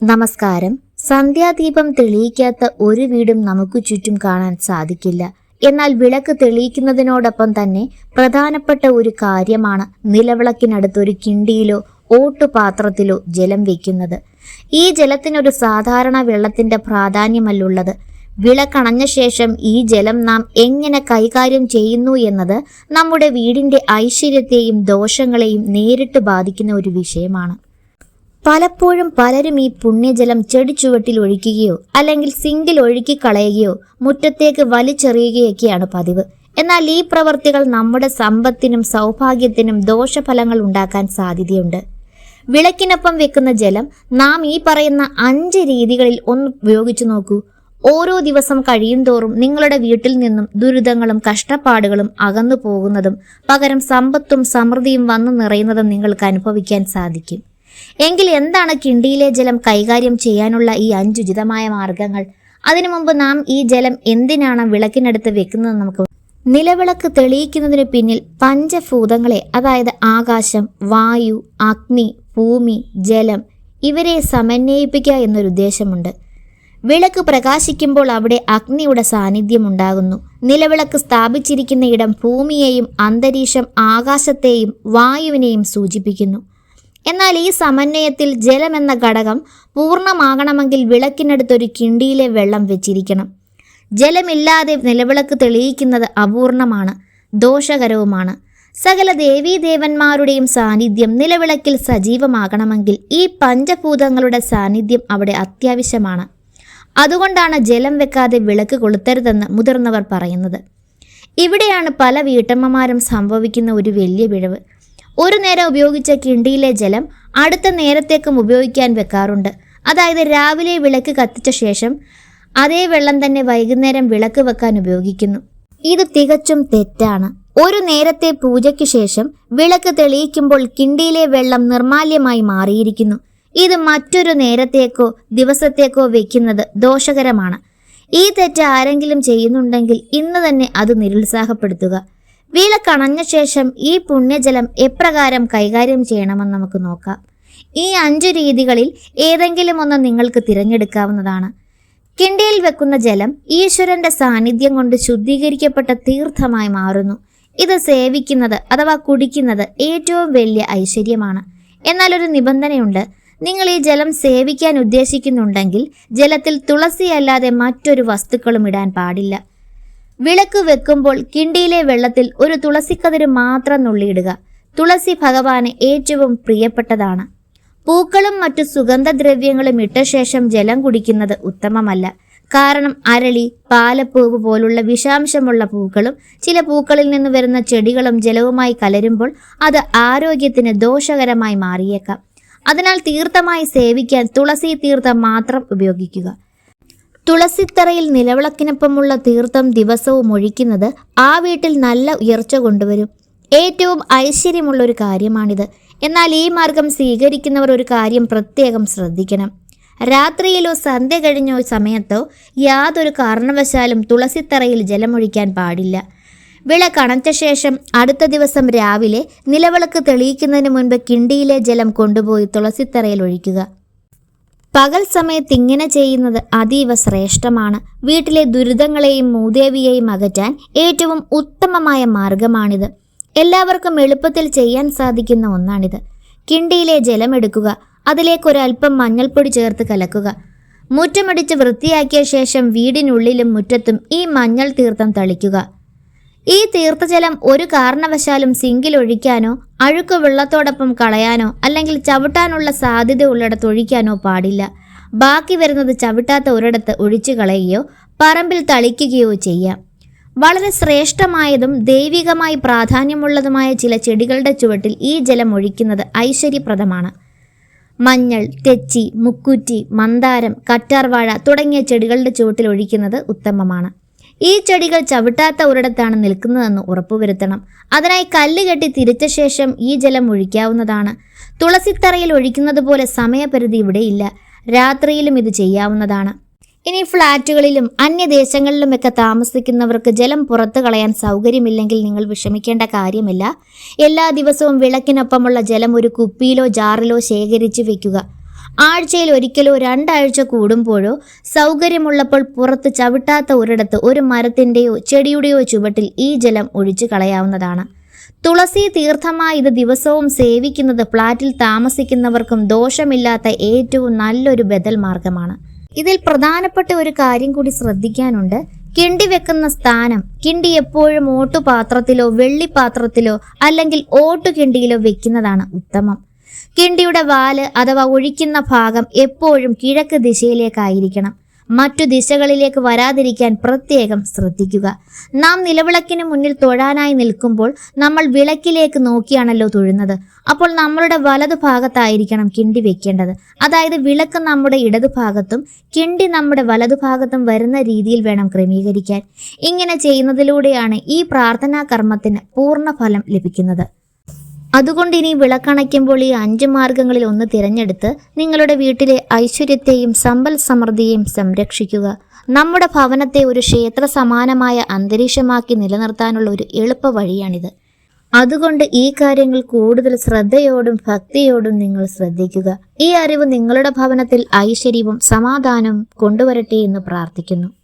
നമസ്കാരം. സന്ധ്യാദീപം തെളിയിക്കാത്ത ഒരു വീടും നമുക്ക് ചുറ്റും കാണാൻ സാധിക്കില്ല. എന്നാൽ വിളക്ക് തെളിയിക്കുന്നതിനോടൊപ്പം തന്നെ പ്രധാനപ്പെട്ട ഒരു കാര്യമാണ് നിലവിളക്കിനടുത്ത് ഒരു കിണ്ടിയിലോ ഓട്ടുപാത്രത്തിലോ ജലം വയ്ക്കുന്നത് ഈ ജലത്തിനൊരു സാധാരണ വെള്ളത്തിന്റെ പ്രാധാന്യമല്ലുള്ളത്. വിളക്കണഞ്ഞ ശേഷം ഈ ജലം നാം എങ്ങനെ കൈകാര്യം ചെയ്യുന്നു എന്നത് നമ്മുടെ വീടിന്റെ ഐശ്വര്യത്തെയും ദോഷങ്ങളെയും നേരിട്ട് ബാധിക്കുന്ന ഒരു വിഷയമാണ്. പലപ്പോഴും പലരും ഈ പുണ്യജലം ചെടിച്ചുവട്ടിൽ ഒഴിക്കുകയോ അല്ലെങ്കിൽ സിങ്കിൽ ഒഴുക്കി കളയുകയോ മുറ്റത്തേക്ക് വലിച്ചെറിയുകയൊക്കെയാണ് പതിവ്. എന്നാൽ ഈ പ്രവൃത്തികൾ നമ്മുടെ സമ്പത്തിനും സൗഭാഗ്യത്തിനും ദോഷഫലങ്ങൾ ഉണ്ടാക്കാൻ സാധ്യതയുണ്ട്. വിളക്കിനൊപ്പം വെക്കുന്ന ജലം നാം ഈ പറയുന്ന അഞ്ച് രീതികളിൽ ഒന്ന് ഉപയോഗിച്ചു നോക്കൂ. ഓരോ ദിവസം കഴിയും തോറും നിങ്ങളുടെ വീട്ടിൽ നിന്നും ദുരിതങ്ങളും കഷ്ടപ്പാടുകളും അകന്നു പോകുന്നതും പകരം സമ്പത്തും സമൃദ്ധിയും വന്നു നിറയുന്നതും നിങ്ങൾക്ക് അനുഭവിക്കാൻ സാധിക്കും. എങ്കിൽ എന്താണ് കിണ്ടിയിലെ ജലം കൈകാര്യം ചെയ്യാനുള്ള ഈ അഞ്ചുചിതമായ മാർഗങ്ങൾ? അതിനു മുമ്പ് നാം ഈ ജലം എന്തിനാണ് വിളക്കിനടുത്ത് വെക്കുന്നത് നമുക്ക് നിലവിളക്ക് തെളിയിക്കുന്നതിന് പിന്നിൽ പഞ്ചഭൂതങ്ങളെ അതായത് ആകാശം വായു അഗ്നി ഭൂമി ജലം ഇവരെ സമന്വയിപ്പിക്കുക എന്നൊരു ഉദ്ദേശമുണ്ട്. വിളക്ക് പ്രകാശിക്കുമ്പോൾ അവിടെ അഗ്നിയുടെ സാന്നിധ്യം ഉണ്ടാകുന്നു. നിലവിളക്ക് സ്ഥാപിച്ചിരിക്കുന്ന ഇടം ഭൂമിയെയും അന്തരീക്ഷം ആകാശത്തെയും വായുവിനെയും സൂചിപ്പിക്കുന്നു. എന്നാൽ ഈ സമന്വയത്തിൽ ജലമെന്ന ഘടകം പൂർണമാകണമെങ്കിൽ വിളക്കിനടുത്തൊരു കിണ്ടിയിലെ വെള്ളം വെച്ചിരിക്കണം. ജലമില്ലാതെ നിലവിളക്ക് തെളിയിക്കുന്നത് അപൂർണമാണ് ദോഷകരവുമാണ്. സകല ദേവീദേവന്മാരുടെയും സാന്നിധ്യം നിലവിളക്കിൽ സജീവമാകണമെങ്കിൽ ഈ പഞ്ചഭൂതങ്ങളുടെ സാന്നിധ്യം അവിടെ അത്യാവശ്യമാണ്. അതുകൊണ്ടാണ് ജലം വെക്കാതെ വിളക്ക് കൊളുത്തരുതെന്ന് മുതിർന്നവർ പറയുന്നത്. ഇവിടെയാണ് പല വീട്ടമ്മമാരും സംഭവിക്കുന്ന ഒരു വലിയ പിഴവ്. ഒരു നേരം ഉപയോഗിച്ച കിണ്ടിയിലെ ജലം അടുത്ത നേരത്തേക്കും ഉപയോഗിക്കാൻ വെക്കാറുണ്ട്. അതായത് രാവിലെ വിളക്ക് കത്തിച്ച ശേഷം അതേ വെള്ളം തന്നെ വൈകുന്നേരം വിളക്ക് വെക്കാൻ ഉപയോഗിക്കുന്നു. ഇത് തികച്ചും തെറ്റാണ്. ഒരു നേരത്തെ പൂജയ്ക്ക് ശേഷം വിളക്ക് തെളിയിക്കുമ്പോൾ കിണ്ടിയിലെ വെള്ളം നിർമാല്യമായി മാറിയിരിക്കുന്നു. ഇത് മറ്റൊരു നേരത്തേക്കോ ദിവസത്തേക്കോ വെക്കുന്നത് ദോഷകരമാണ്. ഈ തെറ്റ് ആരെങ്കിലും ചെയ്യുന്നുണ്ടെങ്കിൽ ഇന്ന് തന്നെ അത് നിരുത്സാഹപ്പെടുത്തുക. വിളക്കണഞ്ഞ ശേഷം ഈ പുണ്യജലം എപ്രകാരം കൈകാര്യം ചെയ്യണമെന്ന് നമുക്ക് നോക്കാം. ഈ അഞ്ചു രീതികളിൽ ഏതെങ്കിലും ഒന്ന് നിങ്ങൾക്ക് തിരഞ്ഞെടുക്കാവുന്നതാണ്. കിണ്ടിയിൽ വെക്കുന്ന ജലം ഈശ്വരന്റെ സാന്നിധ്യം കൊണ്ട് ശുദ്ധീകരിക്കപ്പെട്ട തീർത്ഥമായി മാറുന്നു. ഇത് സേവിക്കുന്നത് അഥവാ കുടിക്കുന്നത് ഏറ്റവും വലിയ ഐശ്വര്യമാണ്. എന്നാൽ ഒരു നിബന്ധനയുണ്ട്. നിങ്ങൾ ഈ ജലം സേവിക്കാൻ ഉദ്ദേശിക്കുന്നുണ്ടെങ്കിൽ ജലത്തിൽ തുളസിയല്ലാതെ മറ്റൊരു വസ്തുക്കളും ഇടാൻ പാടില്ല. വിളക്ക് വെക്കുമ്പോൾ കിണ്ടിയിലെ വെള്ളത്തിൽ ഒരു തുളസിക്കതിര് മാത്രം നുള്ളിയിടുക. തുളസി ഭഗവാന് ഏറ്റവും പ്രിയപ്പെട്ടതാണ്. പൂക്കളും മറ്റു സുഗന്ധദ്രവ്യങ്ങളും ഇട്ട ശേഷം ജലം കുടിക്കുന്നത് ഉത്തമമല്ല. കാരണം അരളി പാലപ്പൂവ് പോലുള്ള വിഷാംശമുള്ള പൂക്കളും ചില പൂക്കളിൽ നിന്ന് വരുന്ന ചെടികളും ജലവുമായി കലരുമ്പോൾ അത് ആരോഗ്യത്തിന് ദോഷകരമായി മാറിയേക്കാം. അതിനാൽ തീർത്ഥമായി സേവിക്കാൻ തുളസി തീർത്ഥം മാത്രം ഉപയോഗിക്കുക. തുളസിത്തറയിൽ നിലവിളക്കിനൊപ്പമുള്ള തീർത്ഥം ദിവസവും ഒഴിക്കുന്നത് ആ വീട്ടിൽ നല്ല ഉയർച്ച കൊണ്ടുവരും. ഏറ്റവും ഐശ്വര്യമുള്ള ഒരു കാര്യമാണിത്. എന്നാൽ ഈ മാർഗം സ്വീകരിക്കുന്നവർ ഒരു കാര്യം പ്രത്യേകം ശ്രദ്ധിക്കണം. രാത്രിയിലോ സന്ധ്യ കഴിഞ്ഞോ സമയത്തോ യാതൊരു കാരണവശാലും തുളസിത്തറയിൽ ജലമൊഴിക്കാൻ പാടില്ല. വിള കണച്ച ശേഷം അടുത്ത ദിവസം രാവിലെ നിലവിളക്ക് തെളിയിക്കുന്നതിന് മുൻപ് കിണ്ടിയിലെ ജലം കൊണ്ടുപോയി തുളസിത്തറയിൽ ഒഴിക്കുക. പകൽ സമയത്ത് ഇങ്ങനെ ചെയ്യുന്നത് അതീവ ശ്രേഷ്ഠമാണ്. വീട്ടിലെ ദുരിതങ്ങളെയും മൂദേവിയെയും അകറ്റാൻ ഏറ്റവും ഉത്തമമായ മാർഗമാണിത്. എല്ലാവർക്കും എളുപ്പത്തിൽ ചെയ്യാൻ സാധിക്കുന്ന ഒന്നാണിത്. കിണ്ടിയിലെ ജലമെടുക്കുക അതിലേക്കൊരൽപ്പം മഞ്ഞൾപ്പൊടി ചേർത്ത് കലക്കുക. മുറ്റമടിച്ച് വൃത്തിയാക്കിയ ശേഷം വീടിനുള്ളിലും മുറ്റത്തും ഈ മഞ്ഞൾ തീർത്ഥം തളിക്കുക. ഈ തീർത്ഥജലം ഒരു കാരണവശാലും സിങ്കിൽ ഒഴിക്കാനോ അഴുക്ക് വെള്ളത്തോടൊപ്പം കളയാനോ അല്ലെങ്കിൽ ചവിട്ടാനുള്ള സാധ്യത ഉള്ളിടത്ത് ഒഴിക്കാനോ പാടില്ല. ബാക്കി വരുന്നത് ചവിട്ടാത്ത ഒരിടത്ത് ഒഴിച്ചു കളയുകയോ പറമ്പിൽ തളിക്കുകയോ ചെയ്യാം. വളരെ ശ്രേഷ്ഠമായതും ദൈവികമായി പ്രാധാന്യമുള്ളതുമായ ചില ചെടികളുടെ ചുവട്ടിൽ ഈ ജലം ഒഴിക്കുന്നത് ഐശ്വര്യപ്രദമാണ്. മഞ്ഞൾ തെച്ചി മുക്കുറ്റി മന്ദാരം കറ്റാർവാഴ തുടങ്ങിയ ചെടികളുടെ ചുവട്ടിൽ ഒഴിക്കുന്നത് ഉത്തമമാണ്. ഈ ചെടികൾ ചവിട്ടാത്ത ഒരിടത്താണ് നിൽക്കുന്നതെന്ന് ഉറപ്പുവരുത്തണം. അതിനായി കല്ല് കെട്ടി തിരിച്ച ശേഷം ഈ ജലം ഒഴിക്കാവുന്നതാണ്. തുളസിത്തറയിൽ ഒഴിക്കുന്നത് പോലെ സമയപരിധി ഇവിടെയില്ല. രാത്രിയിലും ഇത് ചെയ്യാവുന്നതാണ്. ഇനി ഫ്ളാറ്റുകളിലും അന്യദേശങ്ങളിലുമൊക്കെ താമസിക്കുന്നവർക്ക് ജലം പുറത്തു കളയാൻ സൗകര്യമില്ലെങ്കിൽ നിങ്ങൾ വിഷമിക്കേണ്ട കാര്യമില്ല. എല്ലാ ദിവസവും വിളക്കിനൊപ്പമുള്ള ജലം ഒരു കുപ്പിയിലോ ജാറിലോ ശേഖരിച്ച് വെക്കുക. ആഴ്ചയിൽ ഒരിക്കലോ രണ്ടാഴ്ച കൂടുമ്പോഴോ സൗകര്യമുള്ളപ്പോൾ പുറത്ത് ചവിട്ടാത്ത ഒരിടത്ത് ഒരു മരത്തിന്റെയോ ചെടിയുടെയോ ചുവട്ടിൽ ഈ ജലം ഒഴിച്ചു കളയാവുന്നതാണ്. തുളസി തീർത്ഥമായി ഇത് ദിവസവും സേവിക്കുന്നത് ഫ്ളാറ്റിൽ താമസിക്കുന്നവർക്കും ദോഷമില്ലാത്ത ഏറ്റവും നല്ലൊരു ബദൽ മാർഗമാണ്. ഇതിൽ പ്രധാനപ്പെട്ട ഒരു കാര്യം കൂടി ശ്രദ്ധിക്കാനുണ്ട്. കിണ്ടി വെക്കുന്ന സ്ഥാനം കിണ്ടി എപ്പോഴും ഓട്ടുപാത്രത്തിലോ വെള്ളിപ്പാത്രത്തിലോ അല്ലെങ്കിൽ ഓട്ടുകിണ്ടിയിലോ വെക്കുന്നതാണ് ഉത്തമം. കിണ്ടിയുടെ വാൽ അഥവാ ഒഴിക്കുന്ന ഭാഗം എപ്പോഴും കിഴക്ക് ദിശയിലേക്കായിരിക്കണം. മറ്റു ദിശകളിലേക്ക് വരാതിരിക്കാൻ പ്രത്യേകം ശ്രദ്ധിക്കുക. നാം നിലവിളക്കിന് മുന്നിൽ തൊഴാനായി നിൽക്കുമ്പോൾ നമ്മൾ വിളക്കിലേക്ക് നോക്കിയാണല്ലോ തൊഴുന്നത്. അപ്പോൾ നമ്മളുടെ വലതു ഭാഗത്തായിരിക്കണം കിണ്ടി വെക്കേണ്ടത്. അതായത് വിളക്ക് നമ്മുടെ ഇടതു ഭാഗത്തും കിണ്ടി നമ്മുടെ വലതു ഭാഗത്തും വരുന്ന രീതിയിൽ വേണം ക്രമീകരിക്കാൻ. ഇങ്ങനെ ചെയ്യുന്നതിലൂടെയാണ് ഈ പ്രാർത്ഥനാ കർമ്മത്തിന് പൂർണ ഫലം ലഭിക്കുന്നത്. അതുകൊണ്ട് ഇനി വിളക്കണയ്ക്കുമ്പോൾ ഈ അഞ്ച് മാർഗങ്ങളിൽ ഒന്ന് തിരഞ്ഞെടുത്ത് നിങ്ങളുടെ വീട്ടിലെ ഐശ്വര്യത്തെയും സമ്പൽ സമൃദ്ധിയെയും സംരക്ഷിക്കുക. നമ്മുടെ ഭവനത്തെ ഒരു ക്ഷേത്ര സമാനമായ അന്തരീക്ഷമാക്കി നിലനിർത്താനുള്ള ഒരു എളുപ്പ വഴിയാണിത്. അതുകൊണ്ട് ഈ കാര്യങ്ങൾ കൂടുതൽ ശ്രദ്ധയോടും ഭക്തിയോടും നിങ്ങൾ ശ്രദ്ധിക്കുക. ഈ അറിവ് നിങ്ങളുടെ ഭവനത്തിൽ ഐശ്വര്യവും സമാധാനവും കൊണ്ടുവരട്ടെ എന്ന് പ്രാർത്ഥിക്കുന്നു.